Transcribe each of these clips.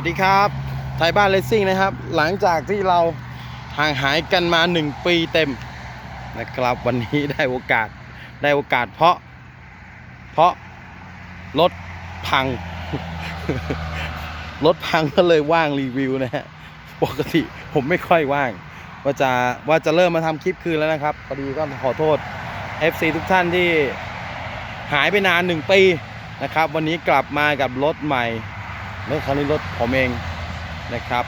วัสดีครับ ไทยบ้านเลสซิ่งนะครับ หลังจากที่เราห่างหายกันมา 1 ปีเต็มนะครับ วันนี้ได้โอกาสได้โอกาสเพราะ เพราะรถพัง รถพังก็เลยว่างรีวิวนะฮะปกติผมไม่ค่อยว่าง ว่าจะว่าจะเริ่มมาทำคลิปคืนแล้วนะครับพอดีก็ขอโทษ FC ทุกท่านที่หายไปนาน 1 ปีนะครับ วันนี้กลับมากับรถใหม่ รถคันนี้รถผมเองนะครับ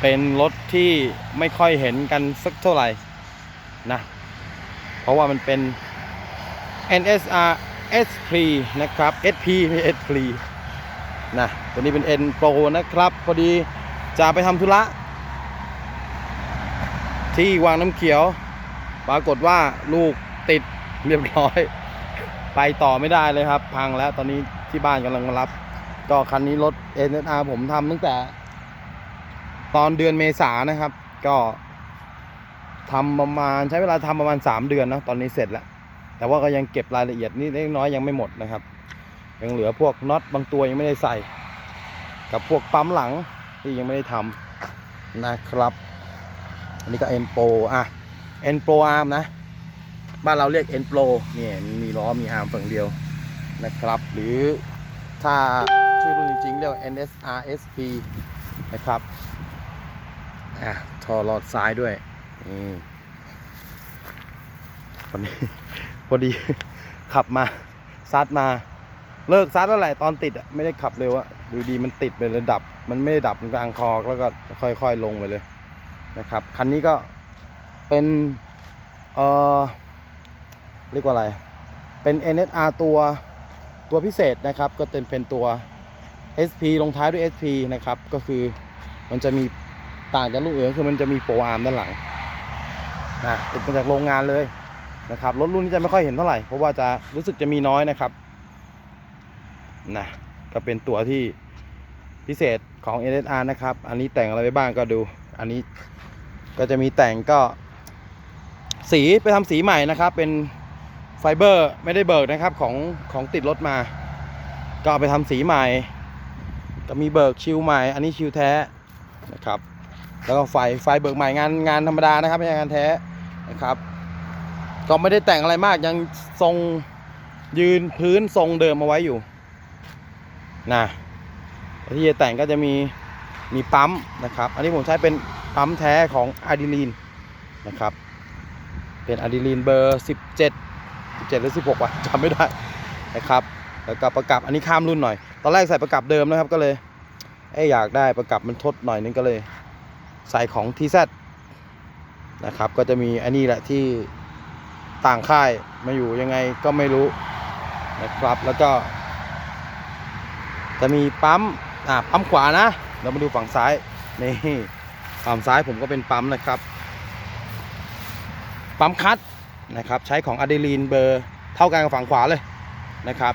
เป็นรถที่ไม่ค่อยเห็นกันสักเท่าไหร่นะ เพราะว่ามันเป็น NSR SP นะครับ SP SP นะตัวนี้เป็น N Pro นะครับ พอดีจะไปทำธุระ ที่วางน้ำเขียว ปรากฏว่าลูกติดเรียบร้อย ไปต่อไม่ได้เลยครับ พังแล้วตอนนี้ที่บ้านกำลังรับ ก็คันนี้รถ NSR ผมทำตั้งแต่ ตอนเดือนเมษานะครับ ก็ทำประมาณใช้เวลาทำประมาณ 3 เดือนนะตอนนี้เสร็จแล้ว แต่ว่าก็ยังเก็บรายละเอียดนี่เล็กน้อยยังไม่หมดนะครับ ยังเหลือพวกน็อตบางตัวยังไม่ได้ใส่ กับพวกปั๊มหลังที่ยังไม่ได้ทำนะครับ อันนี้ก็ M Pro อะ N Pro Arm นะ บ้านเราเรียก N Pro เนี่ยมีล้อมีอาร์มฝั่งเดียวนะครับ หรือถ้า ชื่อรุ่นจริงๆเรียกว่า NSR SP นะครับอะทอหลอดซ้ายด้วยนี่พอดีพอดีขับมาซัดมาเลิกซัดแล้วแหละตอนติดอะไม่ได้ขับเร็วอะดูดีมันติดไปเลยดับ มันไม่ได้ดับกลางคอแล้วก็ค่อยๆลงไปเลยนะครับคันนี้ก็เป็นเอ่อเรียกว่าอะไร เป็น NSR ตัวตัวพิเศษนะครับ ก็เป็นเป็นตัว SP ลงท้ายด้วย SP นะครับ ก็คือมันจะมีต่างจากรุ่นอื่นคือมันจะมีโปรอาร์มด้านหลังนะติดมาจากโรงงานเลยนะครับรถรุ่นนี้จะไม่ค่อยเห็นเท่าไหร่เพราะว่าจะรู้สึกจะมีน้อยนะครับนะก็เป็นตัวที่พิเศษของ NSR นะครับ อันนี้แต่งอะไรไปบ้างก็ดู อันนี้ก็จะมีแต่งก็ สีไปทำสีใหม่นะครับ เป็นไฟเบอร์ไม่ได้เบิกนะครับของของติดรถมา ก็ไปทำสีใหม่ ก็มีเบิกชิวใหม่ อันนี้ชิวแท้นะครับ แล้วก็ไฟไฟเบิกใหม่งานงานธรรมดานะครับไม่ใช่งานแท้นะครับ ก็ไม่ได้แต่งอะไรมากยังทรงยืนพื้นทรงเดิมเอาไว้อยู่นะที่จะแต่งก็จะมีมีปั๊มนะครับ อันนี้ผมใช้เป็นปั๊มแท้ของอะดีลีนนะครับ เป็นอะดีลีนเบอร์ 17 17 หรือ 16วะจำไม่ได้นะครับ แล้วก็ประกับอันนี้ข้ามรุ่นหน่อย ตอนแรกใส่ประกับเดิมนะครับก็เลยเอยอยากได้ประกับมันทดหน่อยนึงก็เลย ใส่ของ TZ นะครับ ก็จะมีอันนี้แหละที่ต่างค่ายมาอยู่ยังไงก็ไม่รู้นะครับ แล้วก็ จะมีปั๊มอ่าปั๊มขวานะเรามาดูฝั่งซ้ายนี่ฝั่งซ้ายผมก็เป็นปั๊มนะครับ ปั๊มคัตนะครับ ใช้ของอะดรีลีนเบอร์เท่ากันกับฝั่งขวาเลยนะครับ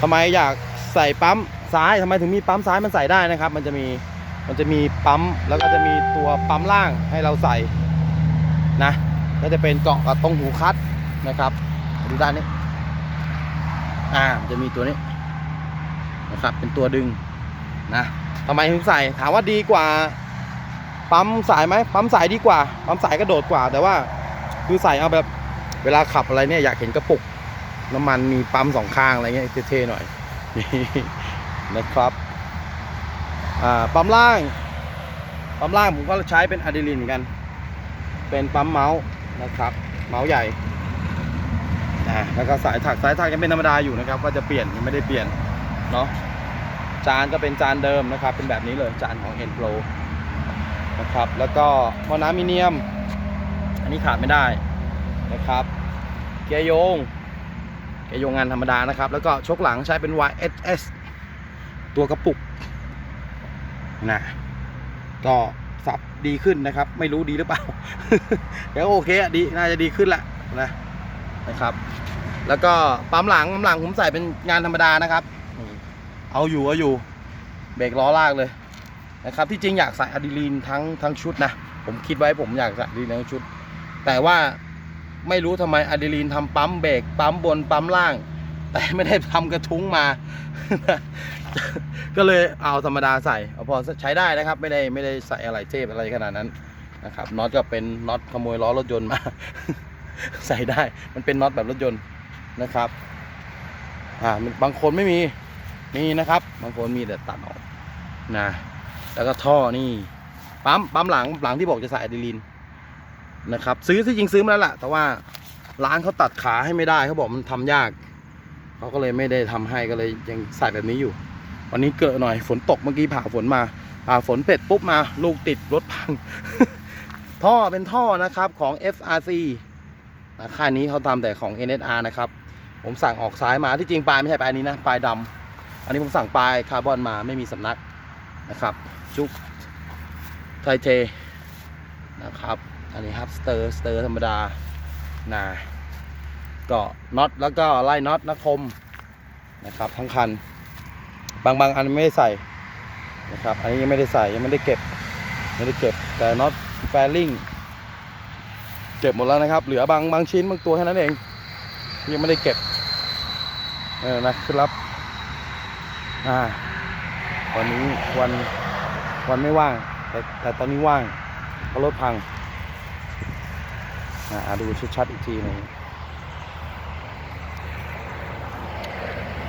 ทำไมอยากใส่ปั๊มซ้ายทำไมถึงมีปั๊มซ้ายมันใส่ได้นะครับ มันจะมีมันจะมีปั๊มแล้วก็จะมีตัวปั๊มล่างให้เราใส่นะก็จะเป็นเกาะกับตรงหูคัดนะครับดูด้านนี้อ่าจะมีตัวนี้นะครับเป็นตัวดึงนะทำไมถึงใส่ถามว่าดีกว่าปั๊มสายไหมปั๊มสายดีกว่าปั๊มสายกระโดดกว่า แต่ว่าคือใส่เอาแบบเวลาขับอะไรเนี่ยอยากเห็นกระปุก น้ำมันมีปั๊มสองข้างอะไรเงี้ยเท่ๆหน่อยนี่นะครับอ่าปั๊มล่างปั๊มล่างผมก็ใช้เป็นอะดรีลินเหมือนกัน เป็นปั๊มเมาส์นะครับเมาส์ใหญ่อ่าแล้วก็สายถักสายถักยังเป็นธรรมดาอยู่นะครับ ก็จะเปลี่ยนยังไม่ได้เปลี่ยนเนาะจานก็เป็นจานเดิมนะครับ เป็นแบบนี้เลยจานของ N Pro นะครับ แล้วก็หม้อน้ำมิเนียม อันนี้ขาดไม่ได้นะครับ เกียร์โยง เกียร์โยงงานธรรมดานะครับ แล้วก็ชกหลังใช้เป็น YSS ตัวกระปุกนะก็สับดีขึ้นนะครับ ไม่รู้ดีหรือเปล่าแต่ก็โอเคดีน่าจะดีขึ้นละนะนะครับ แล้วก็ปั๊มหลังปั๊มหลังผมใส่เป็นงานธรรมดานะครับ เอาอยู่เอาอยู่เบรกล้อลากเลยนะครับ ที่จริงอยากใส่อะดรีลีนทั้งทั้งชุดนะ ผมคิดไว้ผมอยากใส่อะดรีลีนทั้งชุด แต่ว่า ไม่รู้ทำไมอะดรีลีนทำปั๊มเบรกปั๊มบนปั๊มล่าง แต่ไม่ได้ทำกระทุ้งมา ก็เลยเอาธรรมดาใส่เอาพอใช้ได้นะครับ ไม่ได้ไม่ได้ใส่อะไรเทพอะไรขนาดนั้นนะครับน็อตก็เป็นน็อตขโมยล้อรถยนต์มา ใส่ได้มันเป็นน็อตแบบรถยนต์นะครับอ่าบางคนไม่มีมีนะครับ บางคนมีแต่ตัดออกนะแล้วก็ท่อนี่ปั๊มปั๊มหลังหลังที่บอกจะใส่อะดรีลีน นะครับ ซื้อที่จริงซื้อมาแล้วแหละแต่ว่าร้านเขาตัดขาให้ไม่ได้เขาบอกมันทำยากเขาก็เลยไม่ได้ทำให้ก็เลยยังใส่แบบนี้อยู่ วันนี้เกิดหน่อยฝนตกเมื่อกี้ผ่าฝนมาผ่าฝนเสร็จปุ๊บมา ลูกติดรถพัง ท่อเป็นท่อนะครับของ FRC นะค่ายนี้เขาทำแต่ของ NSR นะครับ ผมสั่งออกซ้ายมาที่จริงปลายไม่ใช่ปลายนี้นะปลายดำอันนี้ผมสั่งปลายคาร์บอนมาไม่มีสำนักนะครับ จุกไทเทนะครับ อันนี้ครับสเตอร์สเตอร์ธรรมดานะก็น็อตแล้วก็ไล่น็อตนะคมนะครับ ทั้งคัน บางบางอันไม่ได้ใส่นะครับ อันนี้ยังไม่ได้ใส่ยังไม่ได้เก็บไม่ได้เก็บแต่น็อตแฟลิงเก็บหมดแล้วนะครับ เหลือบางบางชิ้นบางตัวแค่นั้นเองยังไม่ได้เก็บเออนะครับอ่าวันนี้วันวันไม่ว่าง แต่แต่ตอนนี้ว่างเพราะรถพัง อ่าดูชัดๆอีกทีหนึ่ง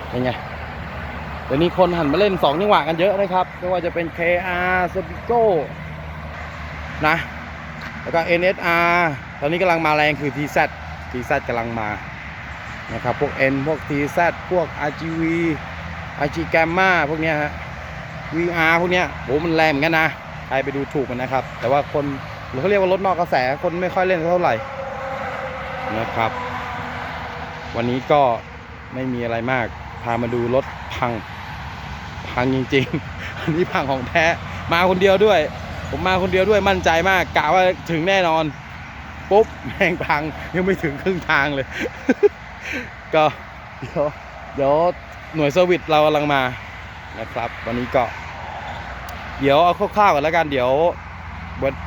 เป็นไงเดี๋ยวนี้คนหันมาเล่น2จังหวะกันเยอะนะครับ ไม่ว่าจะเป็น KR s p i g o นะ แล้วก็ NSR ตอนนี้กำลังมาแรงคือ TZ TZ กำลังมา นะครับ พวก N พวก TZ พวก RGV RG Gamma พวกเนี้ยฮะ VR พวกเนี้ยโหมันแรงเหมือนกันนะ ใครไปดูถูกมันนะครับ แต่ว่าคน หรือเขาเรียกว่ารถนอกกระแสคนไม่ค่อยเล่นเท่าไหร่นะครับ วันนี้ก็ไม่มีอะไรมาก พามาดูรถพัง พังจริงๆอันนี้พังของแท้ มาคนเดียวด้วย ผมมาคนเดียวด้วยมั่นใจมากกะว่าถึงแน่นอนปุ๊บแม่งพังยังไม่ถึงครึ่งทางเลย ก็เดี๋ยวเดี๋ยวหน่วยเซอร์วิสเรากำลังมานะครับ วันนี้ก็ เดี๋ยวเอาคร่าวๆกันแล้วกันเดี๋ยว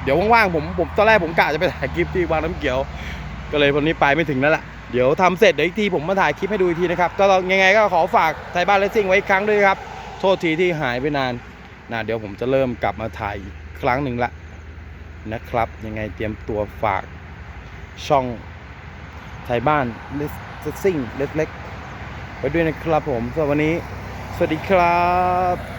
เดี๋ยวว่างๆผมผมตอนแรกผมกะจะไปถ่ายคลิปที่วางน้ำเขียว ก็เลยวันนี้ไปไม่ถึงแล้วล่ะเดี๋ยวทำเสร็จเดี๋ยวอีกทีผมมาถ่ายคลิปให้ดูอีกทีนะครับก็ยังไงก็ขอฝากไทยบ้านเลสซิ่งไว้อีกครั้งด้วยครับ โทษทีที่หายไปนานนะเดี๋ยวผมจะเริ่มกลับมาถ่ายอีกครั้งหนึ่งละนะครับ ยังไงเตรียมตัวฝากช่องไทยบ้านเลสซิ่งเล็กๆไว้ด้วยนะครับผมสำหรับวันนี้ สวัสดีครับ